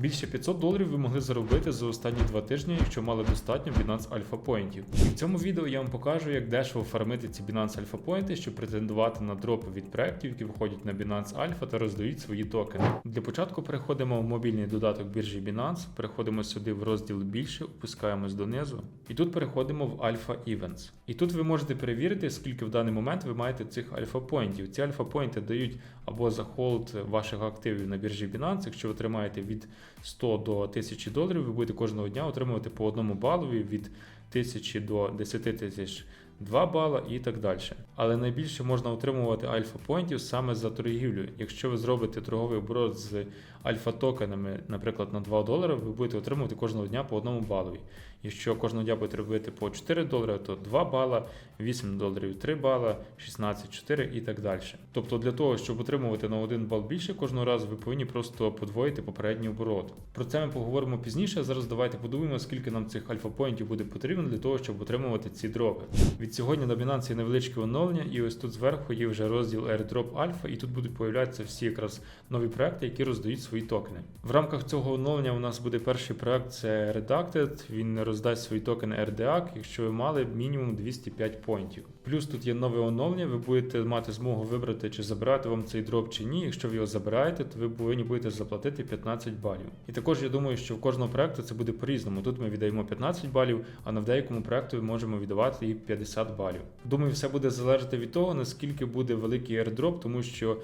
Більше 500 доларів ви могли заробити за останні два тижні, якщо мали достатньо Binance Alpha Pointів. І в цьому відео я вам покажу, як дешево фармити ці Binance Alpha Poinти, щоб претендувати на дропи від проєктів, які виходять на Binance Alpha та роздають свої токени. Для початку переходимо в мобільний додаток біржі Binance, переходимо сюди в розділ більше, опускаємось донизу, і тут переходимо в Alpha Events. І тут ви можете перевірити, скільки в даний момент ви маєте цих альфа поінтів. Ці альфа поінти дають або за холд ваших активів на біржі Binance. Якщо ви тримаєте від 100 до 1000 доларів, ви будете кожного дня отримувати по одному балові від 1000 до 10 тисяч 2 бала і так далі. Але найбільше можна отримувати альфа поінтів саме за торгівлю. Якщо ви зробите торговий оборот з альфа токенами, наприклад, на 2 долари, ви будете отримувати кожного дня по одному балові. Якщо кожного дня будете робити по 4 долари, то 2 бала, 8 доларів 3 бала, 16, 4 і так далі. Тобто для того, щоб отримувати на 1 бал більше кожного разу, ви повинні просто подвоїти попередній оборот. Про це ми поговоримо пізніше. Зараз давайте подумаємо, скільки нам цих альфа-поінтів буде потрібно для того, щоб отримувати ці дропи. Від сьогодні на Binance є невеличке оновлення, і ось тут зверху є вже розділ AirDrop Alpha, і тут будуть появлятися всі якраз нові проекти, які роздають свої токени. В рамках цього оновлення у нас буде перший проект це Redacted. Він роздасть свої токени RDAC, якщо ви мали мінімум 205 поінтів. Плюс тут є нове оновлення, ви будете мати змогу вибрати, чи забирати вам цей дроп чи ні. Якщо ви його забираєте, то ви повинні будете заплатити 15 балів. І також я думаю, що в кожного проекту це буде по-різному. Тут ми віддаємо 15 балів, а на в деякому проекту ми можемо віддавати і 50 балів. Думаю, все буде залежати від того, наскільки буде великий airdrop, тому що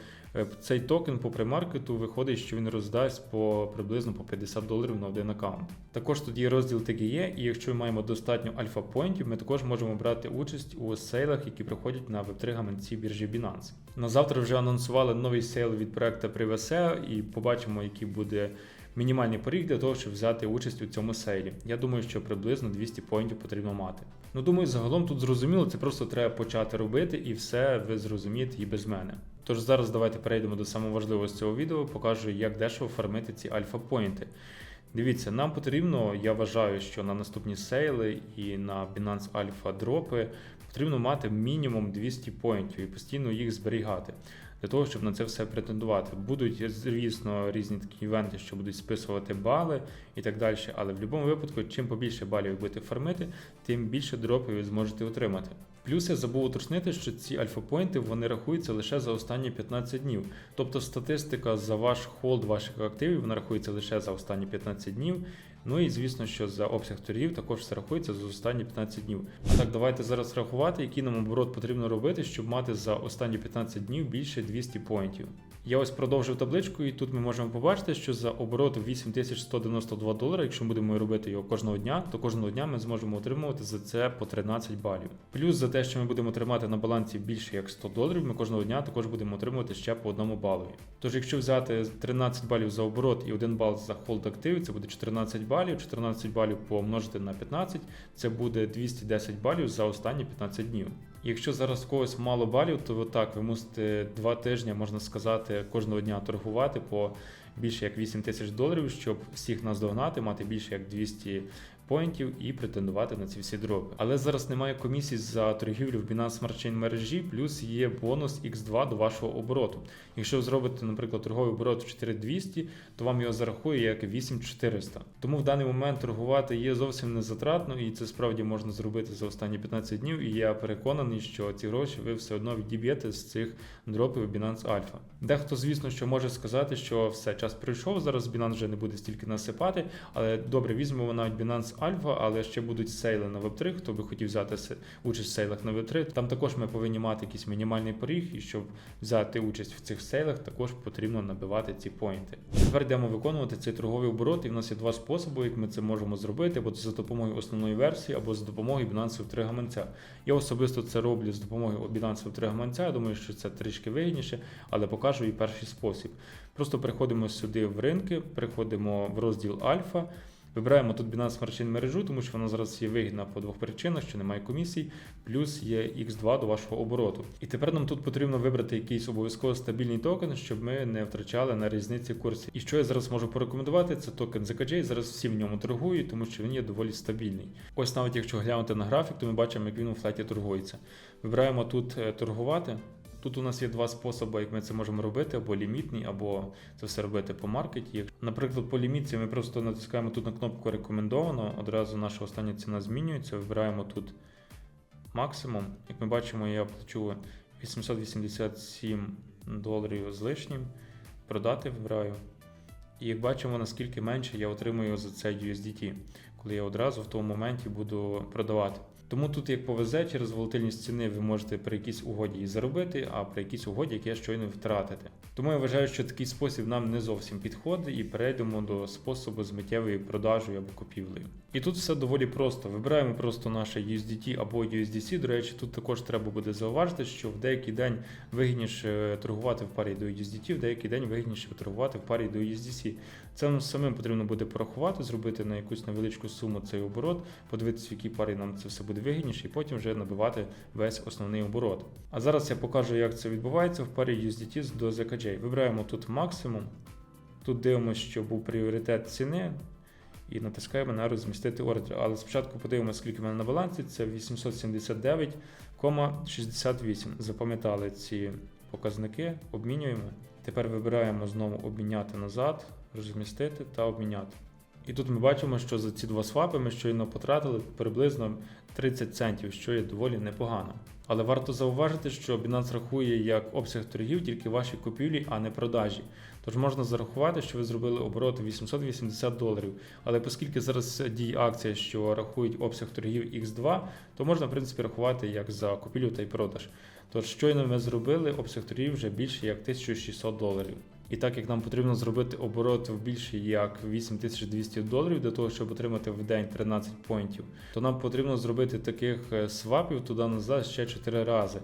цей токен по премаркету виходить, що він роздасть по приблизно по 50 доларів на один аккаунт. Також тут є розділ TGE, і якщо ми маємо достатньо альфа поінтів, ми також можемо брати участь у сейлах, які проходять на Web3 гаманці біржі Binance. На завтра вже анонсували новий сейл від проекту Privaseo і побачимо, який буде мінімальний поріг для того, щоб взяти участь у цьому сейлі. Я думаю, що приблизно 200 поінтів потрібно мати. Ну думаю, загалом тут зрозуміло, це просто треба почати робити, і все ви зрозумієте і без мене. Тож зараз давайте перейдемо до самого важливого цього відео, покажу, як дешево фармити ці альфа-поінти. Дивіться, нам потрібно, я вважаю, що на наступні сейли і на Binance Alpha дропи потрібно мати мінімум 200 поінтів і постійно їх зберігати. Для того, щоб на це все претендувати. Будуть, звісно, різні такі івенти, що будуть списувати бали і так далі. Але в будь-якому випадку, чим побільше балів будете фармити, тим більше дропів ви зможете отримати. Плюс я забув уточнити, що ці альфа-поінти вони рахуються лише за останні 15 днів. Тобто статистика за ваш холд ваших активів вона рахується лише за останні 15 днів. Ну і звісно, що за обсяг торгів також все рахується за останні 15 днів. Так, давайте зараз рахувати, який нам оборот потрібно робити, щоб мати за останні 15 днів більше 200 поінтів. Я ось продовжив табличку, і тут ми можемо побачити, що за оборот 8192 долари, якщо ми будемо робити його кожного дня, то кожного дня ми зможемо отримувати за це по 13 балів. Плюс за те, що ми будемо тримати на балансі більше як 100 доларів, ми кожного дня також будемо отримувати ще по одному балові. Тож, якщо взяти 13 балів за оборот і 1 бал за холд активів, це буде 14 балів. 14 балів помножити на 15, це буде 210 балів за останні 15 днів. Якщо зараз когось мало балів, то так, ви мусите два тижні, можна сказати, кожного дня торгувати по більше як 8 тисяч доларів, щоб всіх нас догнати, мати більше як 200 поінтів і претендувати на ці всі дропи. Але зараз немає комісій за торгівлю в Binance Smart Chain мережі, плюс є бонус X2 до вашого обороту. Якщо ви зробите, наприклад, торговий оборот в 4200, то вам його зарахує як 8400. Тому в даний момент торгувати є зовсім не затратно, і це справді можна зробити за останні 15 днів. І я переконаний, що ці гроші ви все одно відіб'єте з цих дропів Binance Alpha. Дехто, звісно, що може сказати, що все час прийшов. Зараз Binance вже не буде стільки насипати, але добре, візьмемо навіть Binance Alpha, але ще будуть сейли на Web3, хто би хотів взяти участь в сейлах на Web3. Там також ми повинні мати якийсь мінімальний поріг, і щоб взяти участь в цих сейлах, також потрібно набивати ці поінти. Тепер йдемо виконувати цей торговий оборот, і в нас є два способи, як ми це можемо зробити, або за допомогою основної версії, або за допомогою Binance Web3 гаманця. Я особисто це роблю з допомогою Binance Web3 гаманця. Я думаю, що це трішки вигідніше, але покажу і перший спосіб. Просто переходимо сюди в ринки, переходимо в розділ Альфа. Вибираємо тут Binance Smart Chain мережу, тому що вона зараз є вигідна по двох причинах, що немає комісій, плюс є X2 до вашого обороту. І тепер нам тут потрібно вибрати якийсь обов'язково стабільний токен, щоб ми не втрачали на різниці курсів. І що я зараз можу порекомендувати, це токен ZKJ. Зараз всі в ньому торгують, тому що він є доволі стабільний. Ось навіть якщо глянути на графік, то ми бачимо, як він у флеті торгується. Вибираємо тут е, торгувати. Тут у нас є два способи, як ми це можемо робити: або лімітний, або це все робити по маркеті. Наприклад, по лімітці ми просто натискаємо тут на кнопку рекомендовано. Одразу наша остання ціна змінюється. Вибираємо тут максимум. Як ми бачимо, я плачу 887 доларів з лишнім. Продати вибираю. І як бачимо, наскільки менше я отримую за це USDT, коли я одразу в тому моменті буду продавати. Тому тут, як повезе, через волатильність ціни ви можете при якійсь угоді і заробити, а при якійсь угоді, яке щойно втратите. Тому я вважаю, що такий спосіб нам не зовсім підходить, і перейдемо до способу з миттєвою продажею або купівлею. І тут все доволі просто. Вибираємо просто наше USDT або USDC. До речі, тут також треба буде зауважити, що в деякий день вигідніше торгувати в парі до USDT, в деякий день вигідніше торгувати в парі до USDC. Це нам самим потрібно буде порахувати, зробити на якусь невеличку суму цей оборот, подивитися, в якій парі нам це все буде вигідніше, і потім вже набивати весь основний оборот. А зараз я покажу, як це відбувається в парі USDT до ZKJ. Вибираємо тут максимум. Тут дивимося, що був пріоритет ціни. І натискаємо на розмістити ордер. Але спочатку подивимося, скільки в мене на балансі. Це 879,68. Запам'ятали ці показники, обмінюємо. Тепер вибираємо знову обміняти назад, розмістити та обміняти. І тут ми бачимо, що за ці два свапи ми щойно потратили приблизно 30 центів, що є доволі непогано. Але варто зауважити, що Binance рахує як обсяг торгів тільки ваші купівлі, а не продажі. Тож можна зарахувати, що ви зробили оборот 880 доларів. Але оскільки зараз діє акція, що рахують обсяг торгів X2, то можна в принципі рахувати як за купівлю та й продаж. Тож щойно ми зробили обсяг торгів вже більше як 1600 доларів. І так як нам потрібно зробити оборот в більше як 8200 доларів для того, щоб отримати в день 13 поінтів, то нам потрібно зробити таких е, свапів туди назад ще 4 рази.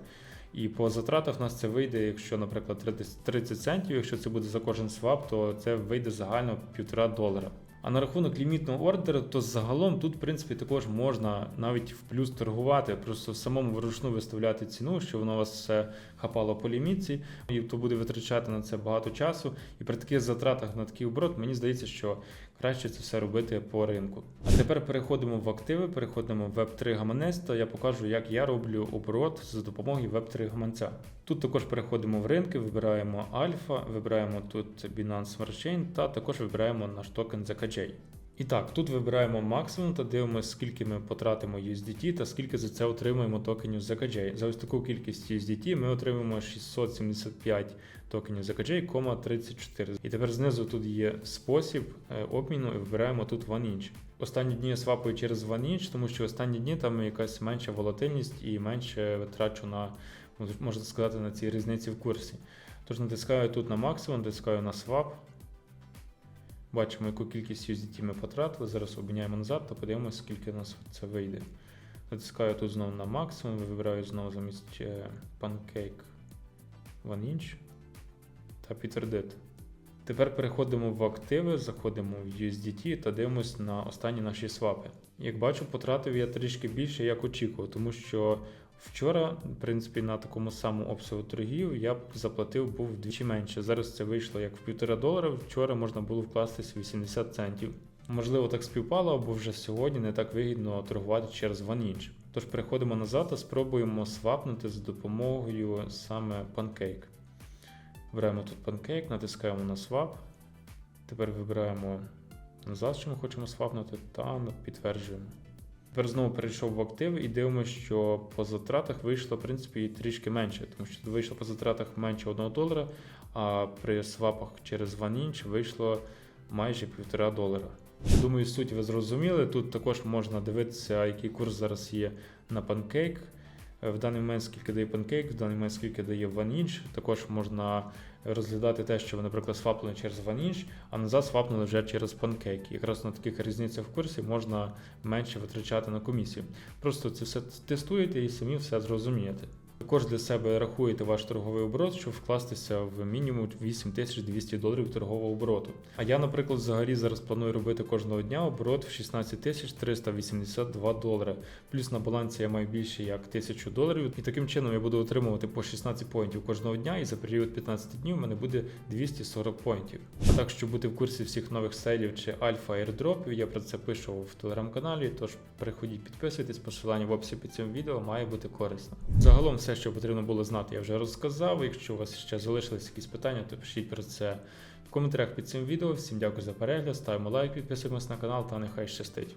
І по затратах в нас це вийде, якщо, наприклад, 30 30 центів, якщо це буде за кожен свап, то це вийде загально 1,5 долара. А на рахунок лімітного ордеру, то загалом тут, в принципі, також можна навіть в плюс торгувати, просто самому вручну виставляти ціну, щоб воно вас все хапало по лімітці, і то буде витрачати на це багато часу. І при таких затратах на такий оборот, мені здається, що краще це все робити по ринку. А тепер переходимо в активи, переходимо в Web3 гаманець, та я покажу, як я роблю оборот за допомогою Web3 гаманця. Тут також переходимо в ринки, вибираємо Альфа, вибираємо тут Binance Smart Chain та також вибираємо наш токен ZKJ. І так, тут вибираємо максимум та дивимося, скільки ми потратимо USDT та скільки за це отримуємо токенів ZKJ. За ось таку кількість USDT ми отримуємо 675 токенів ZKJ, 34. І тепер знизу тут є спосіб е, обміну і вибираємо тут OneInch. Останні дні я свапаю через OneInch, тому що останні дні там якась менша волатильність і менше витрачу на, можна сказати, на ці різниці в курсі. Тож натискаю тут на максимум, натискаю на свап. Бачимо, яку кількість USDT ми потратили. Зараз обміняємо назад та подивимося, скільки у нас це вийде. Натискаю тут знову на максимум, вибираю знову замість е, Pancake OneInch та підтвердити. Тепер переходимо в активи, заходимо в USDT та дивимося на останні наші свапи. Як бачу, потратив я трішки більше, як очікував, тому що вчора, в принципі, на такому самому обсягу торгів я заплатив був вдвічі менше. Зараз це вийшло як в 1,5 долара. Вчора можна було вкластися 80 центів. Можливо, так співпало, або вже сьогодні не так вигідно торгувати через OneInch. Тож переходимо назад та спробуємо свапнути за допомогою саме Pancake. Вибираємо тут Pancake, натискаємо на Swap. Тепер вибираємо назад, що ми хочемо свапнути, та підтверджуємо. Тепер знову перейшов в актив і дивимося, що по затратах вийшло в принципі трішки менше, тому що вийшло по затратах менше 1 долара, а при свапах через OneInch вийшло майже 1,5 долара. Думаю, суть ви зрозуміли. Тут також можна дивитися, який курс зараз є на Pancake. В даний момент скільки дає Pancake, в даний момент скільки дає OneInch. Також можна розглядати те, що ви, наприклад, свапнули через OneInch, а назад свапнули вже через Pancake. Якраз на таких різницях в курсі можна менше витрачати на комісію. Просто це все тестуєте і самі все зрозумієте. Також для себе рахуєте ваш торговий оборот, щоб вкластися в мінімум 8200 доларів торгового обороту. А я, наприклад, взагалі зараз планую робити кожного дня оборот в 16382 долари. Плюс на балансі я маю більше як 1000 доларів. І таким чином я буду отримувати по 16 поінтів кожного дня, і за період 15 днів у мене буде 240 поінтів. Так, щоб бути в курсі всіх нових сейлів чи альфа airdropів, я про це пишу в телеграм-каналі. Тож переходіть, підписуйтесь, посилання в описі під цим відео має бути корисно. Загалом все, що потрібно було знати, я вже розказав. Якщо у вас ще залишились якісь питання, то пишіть про це в коментарях під цим відео. Всім дякую за перегляд, ставимо лайк, підписуємось на канал та нехай щастить.